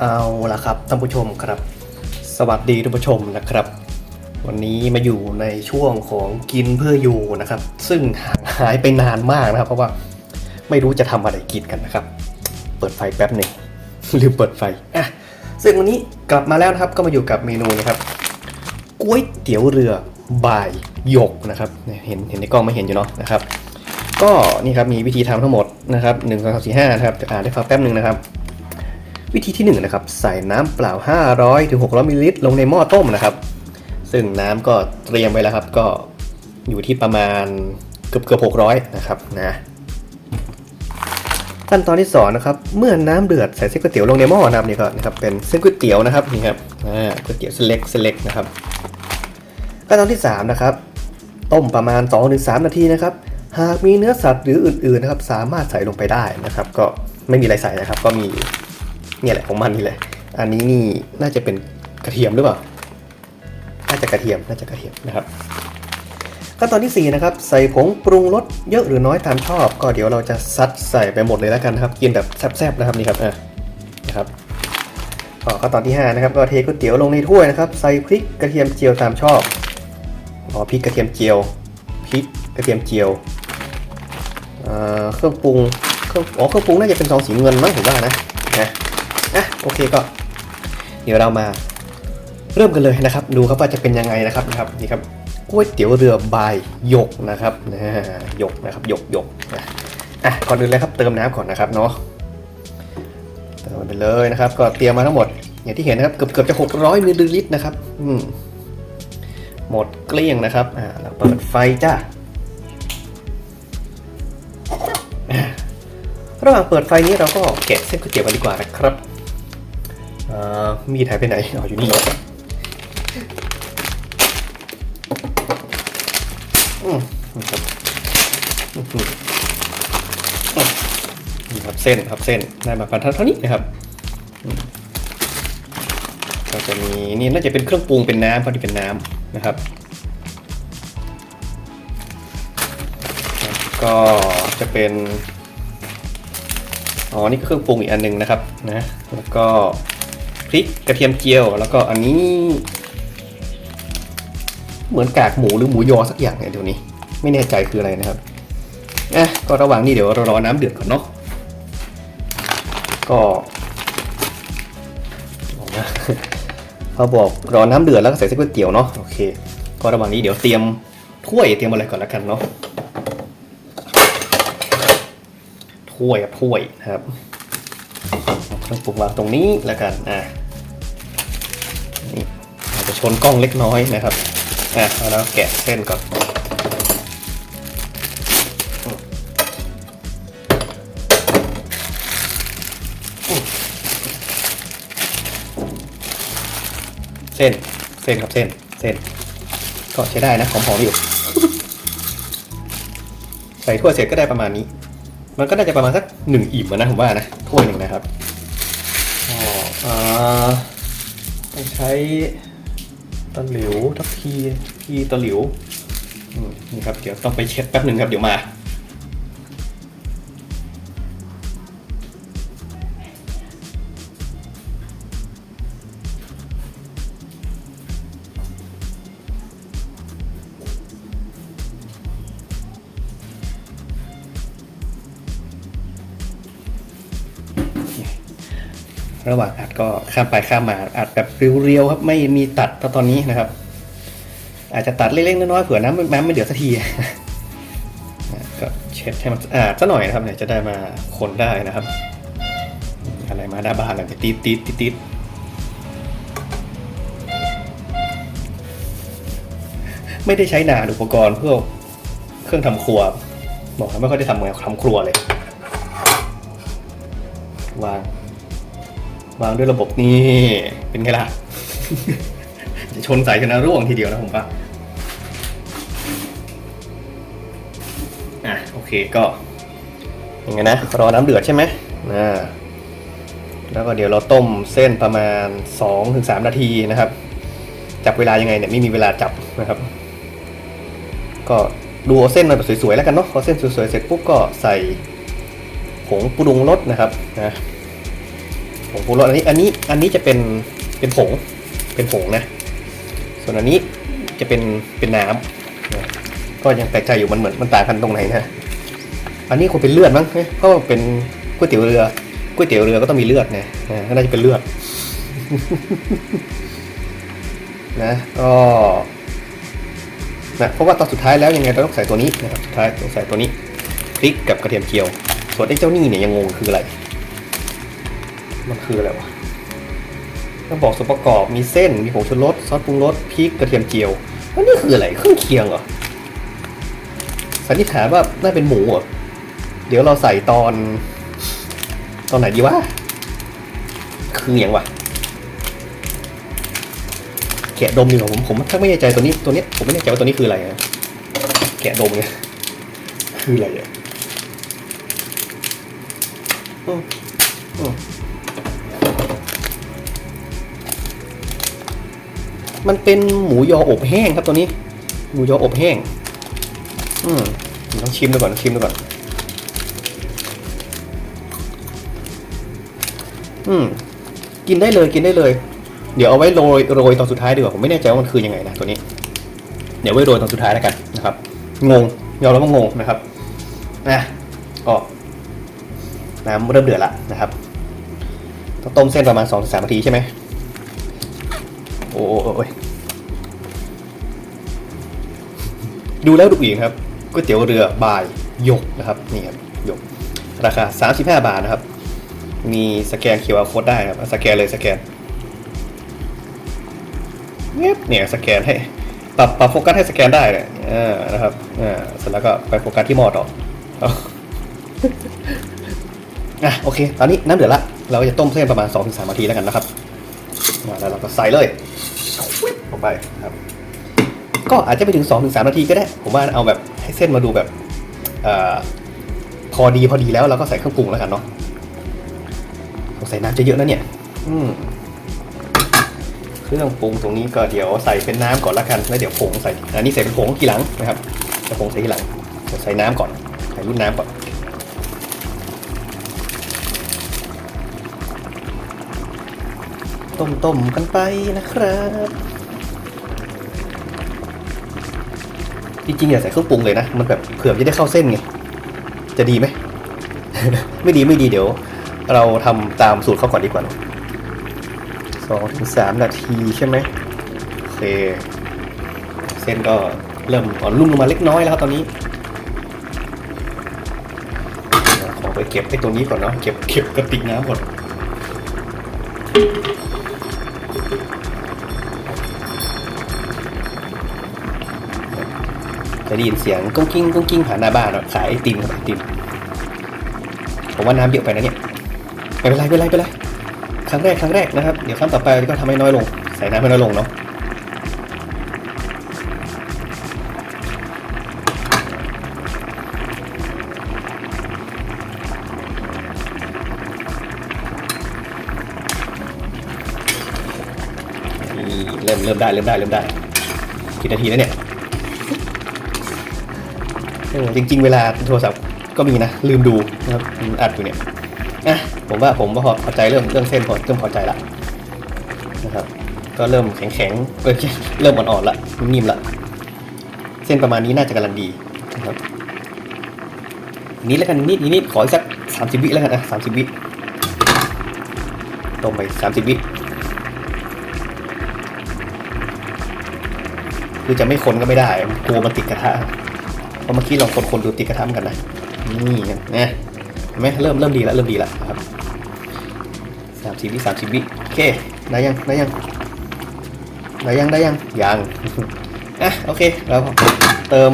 เอาละครับท่านผู้ชมครับ สวัสดีท่านผู้ชมนะครับ วันนี้มาอยู่ในช่วงของกินเพื่ออยู่นะครับ ซึ่งห่างหายไปนานมากนะครับ เพราะว่าไม่รู้จะทำอะไรกินกันนะครับ เปิดไฟแป๊บหนึ่งลืมเปิดไฟอะซึ่งวันนี้กลับมาแล้วนะครับก็มาอยู่กับเมนูนะครับก๋วยเตี๋ยวเรือบายหยกนะครับเห็นเห็นในกล้องไม่เห็นอยู่เนาะนะครับ ก็นี่ครับมีวิธีทำทั้งหมดนะครับหนึ่งสองสามสี่ห้านะครับจะอ่านได้ฟังแป๊บหนึ่งนะครับ วิธีที่1นะครับใส่น้ำเปล่า 500ถึง600มิลลิลิตรลงในหม้อต้มนะครับ ซึ่งน้ำก็เตรียมไว้แล้วครับ ก็อยู่ที่ประมาณเกือบเกือบ600นะครับนะขั้นตอนที่สองนะครับเมื่อน้ำเดือดใส่เส้นก๋วยเตี๋ยวลงในหม้อนะครับนี่ก็นะครับเป็นเส้นก๋วยเตี๋ยวนะครับนี่ครับอ่าก๋วยเตี๋ยวเส้นเล็กเส้นเล็กนะครับขั้นตอนที่สามนะครับต้มประมาณ 2-3 นาทีนะครับหากมีเนื้อสัตว์หรืออื่นๆนะครับสามารถใส่ลงไปได้นะครับ ก็ไม่มีอะไรใส่นะครับ ก็มี เนี่ยแหละของมันนี่แหละ อันนี้นี่น่าจะเป็นกระเทียมหรือเปล่า น่าจะกระเทียม น่าจะกระเทียมนะครับขั้นตอนที่ 4 นะครับ ใส่ผงปรุงรสเยอะหรือน้อยตามชอบ ก็เดี๋ยวเราจะซัดใส่ไปหมดเลยแล้วกันนะครับ กินแบบแซ่บๆนะครับนี่ครับอะนะครับก็ขั้นตอนที่ 5 นะครับ ก็เทก๋วยเตี๋ยวลงในถ้วยนะครับ ใส่พริกกระเทียมเจียวตามชอบอ๋อพริกกระเทียมเจียวพริกกระเทียมเจียวเครื่องปรุงเครื่องอ๋อเครื่องปรุงน่าจะเป็นซองสีเงินมั้งผมว่านะนะ โอเคก็ เดี๋ยวเรามาเริ่มกันเลยนะครับ ดูครับว่าจะเป็นยังไงนะครับนะครับนี่ครับก๋วยเตี๋ยวเรือบายหยกนะครับนะหยกนะครับหยกหยกนะอะก่อนอื่นเลยครับเติมน้ำก่อนนะครับเนาะเติมไปเลยนะครับ ก็เตรียมมาทั้งหมด อย่างที่เห็นนะครับเกือบเกือบจะ 600มิลลิลิตรนะครับอืมหมดเกลี้ยงนะครับอ่าเราเปิดไฟจ้าระหว่างเปิดไฟนี้เราก็แกะเส้นก๋วยเตี๋ยวกันดีกว่านะครับ มีดหายไปไหนอ๋ออยู่นี่นี่ครับนี่ครับเส้นครับเส้นได้มาพันเท่านี้นะครับก็จะมีนี่น่าจะเป็นเครื่องปรุงเป็นน้ำเพราะที่เป็นน้ำนะครับ ก็จะเป็นอ๋อนี่เครื่องปรุงอีกอันหนึงนะครับนะแล้วก็ ริกกระเทียมเจียว แล้วก็อันนี้ เหมือนกากหมูหรือหมูยอสักอย่างเนี่ยเดี๋ยวนี้ ไม่แน่ใจคืออะไรนะครับอะก็ระหว่างนี้เดี๋ยวเรารอน้ำเดือดก่อนเนาะก็เอานะเขาบอกรอน้ำเดือดแล้วก็ใส่เส้นก๋วยเตี๋ยวเนาะโอเค ก็ระหว่างนี้เดี๋ยวเตรียมถ้วยเตรียมอะไรก่อนแล้วกันเนาะถ้วยกับถ้วยนะครับเอาเครื่องปรุงวางตรงนี้แล้วกันอะ ชนกล้องเล็กน้อยนะครับอะเอาแล้วแกะเส้นก่อนเส้น เส้นครับเส้น เส้น ก็ใช้ได้นะหอมๆอยู่ ใส่ถ้วยเสร็จก็ได้ประมาณนี้ มันก็น่าจะประมาณสักหนึ่งอิ่มนะผมว่านะถ้วยหนึ่งนะครับอ๋ออ่าต้องใช้ ตะหลิวทัพพีพีตะหลิวนี่ครับ เดี๋ยวต้องไปเช็ดแป๊บหนึ่งครับ เดี๋ยวมา ระหว่างอัดก็ข้ามไปข้ามมาอัดแบบเรียวๆครับ ไม่มีตัดตอนนี้นะครับ อาจจะตัดเล็กๆน้อยๆเผื่อน้ำน้ำไม่เดือดสักทีก็เช็ดให้มันสะอาดซะหน่อยนะครับเนี่ยจะได้มาคนได้นะครับ อะไรมาหน้าบ้านอะไรเลยตีดตีดตีดตีดไม่ได้ใช้นานอุปกรณ์เพื่อเครื่องทำครัวบอกแล้วไม่ค่อยได้ทำงานทำครัวเลย วาง วางด้วยระบบนี่เป็นไงล่ะ จะชนสายชนะร่วงทีเดียวนะผมว่าอะโอเคก็ยังไงนะรอน้ำเดือดใช่ไหมอ่าแล้วก็เดี๋ยวเราต้มเส้นประมาณ 2-3 นาทีนะครับ จับเวลายังไงเนี่ยไม่มีเวลาจับนะครับ ก็ดูเอาเส้นมาแบบสวยๆแล้วกันเนาะพอเส้นสวยๆเสร็จปุ๊บก็ใส่ผงปรุงรสนะครับนะ ผงปรุงรสอันนี้อันนี้อันนี้จะเป็นเป็นผงเป็นผงนะ ส่วนอันนี้จะเป็นเป็นน้ำก็ยังแปลกใจอยู่มันเหมือนมันต่างกันตรงไหนนะอันนี้คงเป็นเลือดมั้งเอ๊ะเพราะเป็นก๋วยเตี๋ยวเรือก๋วยเตี๋ยวเรือก็ต้องมีเลือดนะก็น่าจะเป็นเลือดนะก็นะเพราะว่าตอนสุดท้ายแล้วยังไงเราต้องใส่ตัวนี้นะครับสุดท้ายต้องใส่ตัวนี้พริกกับกระเทียมเจียว ส่วนไอ้เจ้านี่เนี่ยยังงงคืออะไร มันคืออะไรวะต้องบอกส่วนประกอบมีเส้นมีผงชูรสซอสปรุงรสพริกกระเทียมเจียวอันนี้คืออะไรเครื่องเคียงเหรอสันนิษฐานว่าน่าเป็นหมูเหรอเดี๋ยวเราใส่ตอน ตอนไหนดีวะคืออย่างวะแกะดมดีกว่าผมผมถ้าไม่แน่ใจตัวนี้ตัวนี้ผมไม่แน่ใจว่าตัวนี้คืออะไรนะแกะดมเนี่ยคืออะไรอะอืมอืม มันเป็นหมูยออบแห้งครับตัวนี้ หมูยออบแห้ง อืมต้องชิมดูก่อนชิมดูก่อน อืม กินได้เลยกินได้เลย เดี๋ยวเอาไว้โรยโรยตอนสุดท้ายดีกว่าผมไม่แน่ใจว่ามันคือยังไงนะตัวนี้ เดี๋ยวไว้โรยตอนสุดท้ายแล้วกันนะครับ งงยอมรับว่างงนะครับนะก็น้ำเริ่มเดือดละนะครับต้องต้มเส้นประมาณ2อสามนาทีใช่ไหม โอ้โอ้โอ้ยดูแล้วดูอีกครับก๋วยเตี๋ยวเรือบายหยกนะครับนี่ครับหยก ราคา 35 บาทนะครับ มีสแกน QR code ได้ครับสแกนเลยสแกนเงียบเนี่ยสแกนให้ปรับปรับโฟกัสให้สแกนได้เนี่ยเออนะครับอ่าเสร็จแล้วก็ไปโฟกัสที่หม้อต่ออะโอเค ตอนนี้น้ำเดือดละ เราก็จะต้มเส้นประมาณ2-3นาทีแล้วกันนะครับ แล้วเราก็ใส่เลยวิบลงไปครับ ก็อาจจะไปถึง 2-3 นาทีก็ได้ ผมว่าเอาแบบให้เส้นมาดูแบบอพอดีพอดีแล้วเราก็ใส่เครื่องปรุงแล้วกันเนาะผมใส่น้ำจะเยอะนะเนี่ย อืมเครื่องปรุงตรงนี้ก็เดี๋ยวใส่เป็นน้ำก่อนละกัน แล้วเดี๋ยวผงใส่ อันนี้ใส่เป็นผงทีหลังนะครับจะผงใส่ทีหลังใส่น้ำก่อน ใส่รุ่นน้ำก่อน ต้มๆกันไปนะครับ จริงๆอย่าใส่เครื่องปรุงเลยนะ มันแบบเผื่อจะได้เข้าเส้นไง จะดีไหม ไม่ดีไม่ดีเดี๋ยว เราทำตามสูตรเขาก่อนดีกว่าสองถึงสามนาทีใช่ไหมโอเค เส้นก็เริ่มอ่อนรุ่มลงมาเล็กน้อยแล้วครับตอนนี้ขอไปเก็บไอ้ตัวนี้ก่อนเนาะเก็บเก็บกระติกน้ำก่อน จะได้ยินเสียงกุ้งกิ้งกุ้งกิ้งผ่านหน้าบ้านเนาะขายไอติมครับไอติมผมว่าน้ำเยอะไปนะเนี่ยไม่เป็นไรไม่เป็นไรไม่เป็นไรครั้งแรกครั้งแรกนะครับ เดี๋ยวครั้งต่อไปก็ทำให้น้อยลง ใส่น้ำให้น้อยลงเนาะเริ่มเริ่มได้เริ่มได้เริ่มได้กี่นาทีแล้วเนี่ย เออจริง ๆ เวลาโทรศัพท์ก็มีนะ ลืมดูนะครับอัดอยู่เนี่ยอะผมว่าผมก็พอพอใจเริ่มเรื่องเส้นพอเริ่มพอใจละนะครับก็เริ่มแข็งแข็งเริ่มอ่อนๆละนิ่มๆละเส้นประมาณนี้น่าจะกำลังดีนะครับอีกนิดแล้วกันนิดนิดขออีกสักสามสิบวิแล้วกันนะสามสิบวิต้มไปสามสิบวิคือจะไม่คนก็ไม่ได้กลัวมันติดกระทะ เพราะเมื่อกี้ลองคนๆดูติดกระทะเหมือนกันนะนี่นะเห็นไหมเริ่มเริ่มดีแล้วเริ่มดีแล้วครับสามสิบวิสามสิบวิโอเคได้ยังได้ยังได้ยังได้ยังยังอะโอเคเราเติม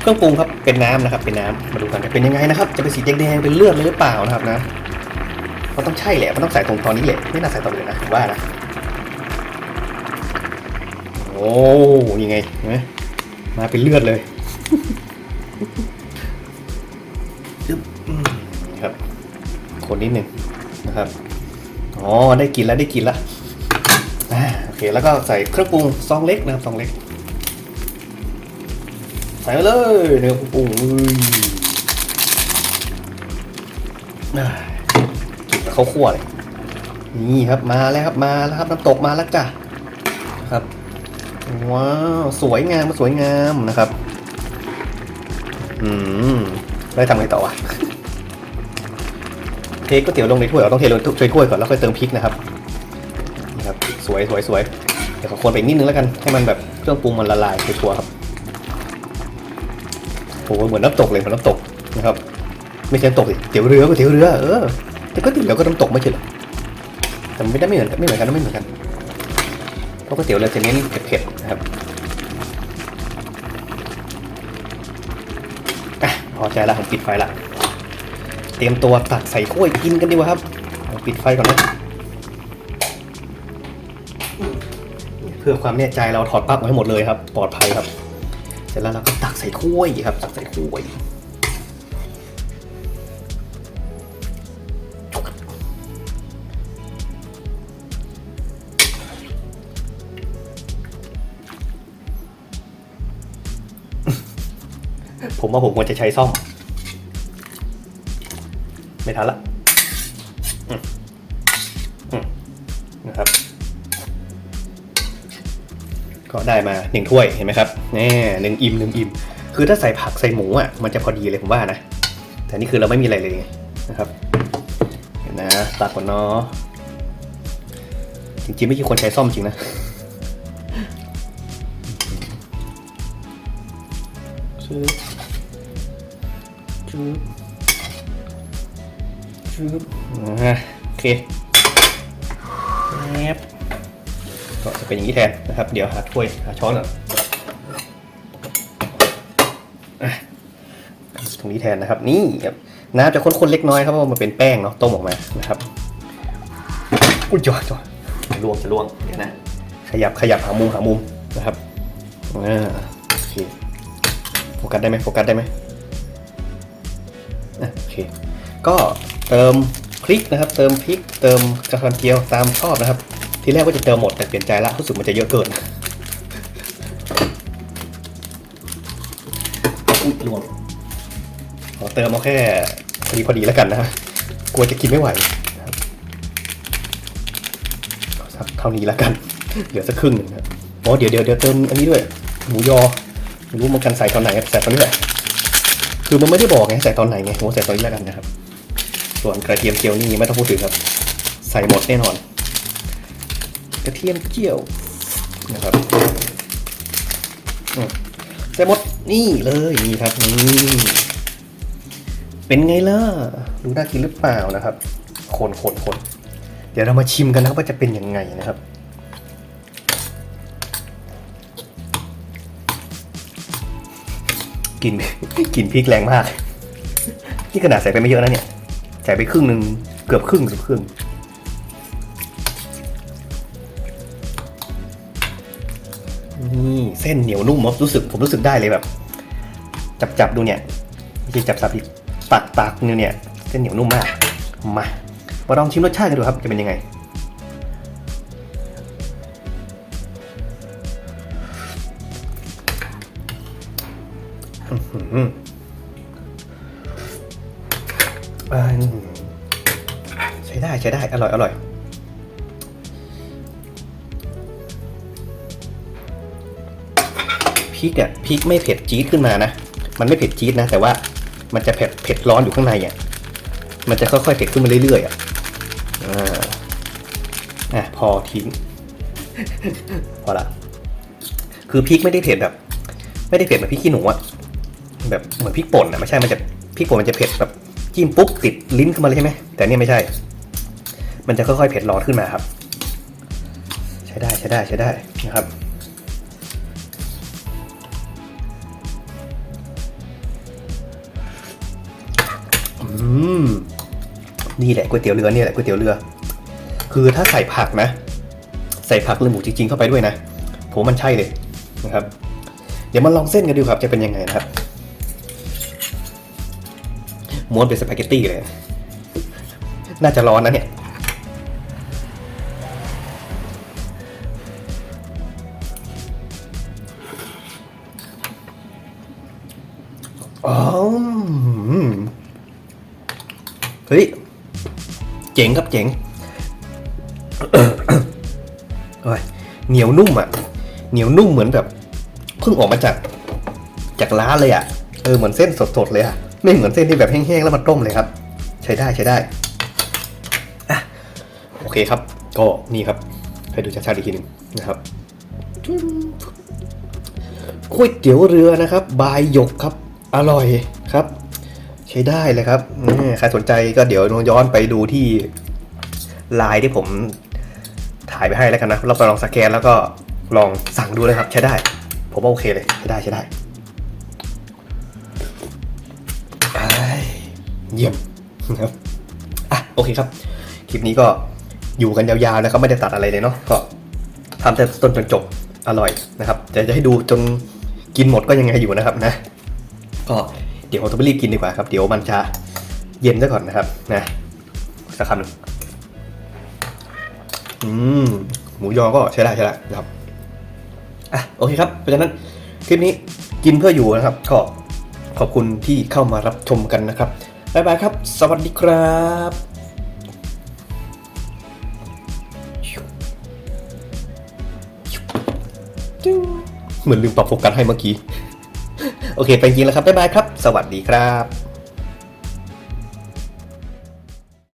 เครื่องปรุงครับเป็นน้ำนะครับ เป็นน้ำมาดูกันจะเป็นยังไงนะครับ จะเป็นสีแดงๆเป็นเลือดเลยหรือเปล่านะครับนะมันต้องใช่แหละมันต้องใส่ตรงตอนนี้แหละไม่น่าใส่ตอนอื่นนะผมว่านะโอ้ยังไงเห็นไหมมาเป็นเลือดเลย ครับ คนนิดหนึ่งนะครับ อ๋อ ได้กินแล้วได้กินแล้วอโอเค แล้วก็ใส่เครื่องปรุงซองเล็กนะครับซองเล็ก ใส่มาเลยเนื้อปรุงอุ้ยอ่ากินกับข้าวคั่วเลย นี่ครับ มาแล้วครับ มาแล้วครับ น้ำตกมาแล้วจ้ะ ครับ ว้าว สวยงามสวยงามนะครับ อืมได้ทำไงต่อวะเทก๋วยเตี๋ยวลงในถ้วยเราต้องเทลงในถ้วยก่อนแล้วค่อยเติมพริกนะครับนี่ครับ สวยสวยสวยเดี๋ยวขอคนไปอีกนิดนึงแล้วกันให้มันแบบเครื่องปรุงมันละลายในตัวครับโอ้โหเหมือนน้ำตกเลยเหมือนน้ำตกนะครับ ไม่ใช่น้ำตกสิเตี๋ยวเรือก๋วยเตี๋ยวเรือเออแต่ก็เตี๋ยวก็น้ำตกไม่ใช่เหรอแต่ไม่ได้ไม่เหมือนกันไม่เหมือนกันนะไม่เหมือนกันเพราะก๋วยเตี๋ยวเรือจะเน้นเผ็ดๆนะครับ ใจละผมปิดไฟละ เตรียมตัวตักใส่ถ้วยกินกันดีกว่าครับปิดไฟก่อนนะเพื่อความแน่ใจเราถอดปลั๊กไว้หมดเลยครับ ปลอดภัยครับ เสร็จแล้วเราก็ตักใส่ถ้วยครับ ตักใส่ถ้วย ผมว่าผมควรจะใช้ซ่อม ไม่ทันละนะครับ ก็ได้มาหนึ่งถ้วยเห็นไหมครับแน่หนึ่งอิ่มหนึ่งอิ่ม คือถ้าใส่ผักใส่หมูอะมันจะพอดีเลยผมว่านะ แต่นี่คือเราไม่มีอะไรเลยนะครับเห็นนะตัดก่อนเนาะจริงๆไม่คิดควรใช้ซ่อมจริงนะชืบ ชืบชืบอ่าโอเคแอบก็จะเป็นอย่างนี้แทนนะครับ เดี๋ยวหาถ้วยหาช้อนก่อนอะตรงนี้แทนนะครับ นี่ครับน้ำจะข้นๆเล็กน้อยครับเพราะว่ามันเป็นแป้งเนาะต้มออกมานะครับอุ้ยจอดจอดจะล่วงจะล่วงเดี๋ยวนะ ขยับขยับหามุมหามุมนะครับอ่าโอเคโฟกัสได้ไหมโฟกัสได้ไหมอะ โอเค ก็เติมพริกนะครับ เติมพริก เติมกระเทียมเจียวตามชอบนะครับ ทีแรกว่าจะเติมหมดแต่เปลี่ยนใจละรู้สึกมันจะเยอะเกินอุ๊ยรวมขอเติมเอาแค่พอดีพอดีแล้วกันนะกลัวจะกินไม่ไหวนะครับเอาสักเท่านี้แล้วกัน เหลือสักครึ่งหนึ่งนะครับอ๋อเดี๋ยวเดี๋ยวเดี๋ยวเติมอันนี้ด้วย หมูยอไม่รู้มันกันใส่ตอนไหนใส่ตอนนี้แหละ คือมันไม่ได้บอกไงใส่ตอนไหนไงผมใส่ตอนนี้แล้วกันนะครับ ส่วนกระเทียมเจียวนี่ไม่ต้องพูดถึงครับ ใส่หมดแน่นอน กระเทียมเจียวนะครับใส่หมดนี่เลยนี่ครับนี่เป็นไงล่ะดูน่ากินหรือเปล่านะครับคนคนคนเดี๋ยวเรามาชิมกันนะว่าจะเป็นยังไงนะครับ กลินกลินพริกแรงมาก นี่ขนาดใส่ไปไม่เยอะนะเนี่ยใส่ไปครึ่งหนึ่งเกือบครึ่งสุดครึ่งนี่เส้นเหนียวนุ่มรู้สึกผมรู้สึกได้เลยแบบ จับจับดูเนี่ยไม่ใช่จับสับอีกตักตักเนี่ยเนี่ยเส้นเหนียวนุ่มมากมามาลองชิมรสชาติกันดูครับจะเป็นยังไง อืมใช้ได้ใช้ได้ อร่อย อร่อย พริกเนี่ยพริกไม่เผ็ดจี๊ดขึ้นมานะ มันไม่เผ็ดจี๊ดนะ แต่ว่ามันจะเผ็ดเผ็ดร้อนอยู่ข้างในอะ มันจะค่อยๆเผ็ดขึ้นมาเรื่อยๆอะอ่าอะพอทิ้ง พอละ คือพริกไม่ได้เผ็ดแบบ ไม่ได้เผ็ดแบบพริกขี้หนูอะ แบบเหมือนพริกป่นอะไม่ใช่มันจะพริกป่นมันจะเผ็ดแบบจิ้มปุ๊บติดลิ้นขึ้นมาเลยใช่ไหมแต่เนี่ยไม่ใช่ มันจะค่อยๆเผ็ดร้อนขึ้นมาครับ ใช้ได้ใช้ได้ใช้ได้นะครับอืมนี่แหละก๋วยเตี๋ยวเรือเนี่ยแหละก๋วยเตี๋ยวเรือ คือถ้าใส่ผักนะ ใส่ผักหรือหมูจริงๆเข้าไปด้วยนะผมมันใช่เลยนะครับ เดี๋ยวมาลองเส้นกันดูครับจะเป็นยังไงนะครับ ม้วนเป็นสปาเกตตี้เลย น่าจะร้อนนะเนี่ย อ๋อเฮ้ย เจ๋งครับเจ๋งโอ้ยเหนียวนุ่มอะ เหนียวนุ่มเหมือนแบบเพิ่งออกมาจากจากร้านเลยอะ เออเหมือนเส้นสดๆเลยอะ ไม่เหมือนเส้นที่แบบแห้งๆแล้วมาต้มเลยครับ ใช้ได้ใช้ได้อะโอเคครับ ก็นี่ครับ ให้ดูชัดๆอีกทีหนึ่งนะครับก๋วยเตี๋ยวเรือนะครับ บายหยกครับ อร่อยครับ ใช้ได้เลยครับใครสนใจก็เดี๋ยวย้อนไปดูที่ไลน์ที่ผมถ่ายไปให้แล้วกันนะเราไปลองสแกนแล้วก็ลองสั่งดูเลยครับ ใช้ได้ ผมว่าโอเคเลย ใช้ได้ใช้ได้ เยี่ยมนะครับอะโอเคครับ คลิปนี้ก็อยู่กันยาวๆนะครับไม่ได้ตัดอะไรเลยเนาะก็ทำแต่ต้นจนจบอร่อยนะครับแต่จะให้ดูจนกินหมดก็ยังไงอยู่นะครับนะ ก็เดี๋ยวผมต้องไปรีบกินดีกว่าครับ เดี๋ยวมันจะเย็นซะก่อนนะครับนะสักคำหนึ่งอืมหมูยอก็ใช้ได้ใช้ได้นะครับอะโอเคครับเพราะฉะนั้นคลิปนี้กินเพื่ออยู่นะครับ ก็ขอบคุณที่เข้ามารับชมกันนะครับ บ๊ายบายครับ สวัสดีครับเหมือนลืมปรับโฟกัสให้เมื่อกี้ โอเค ไปจริงแล้วครับ บ๊ายบายครับ สวัสดีครับ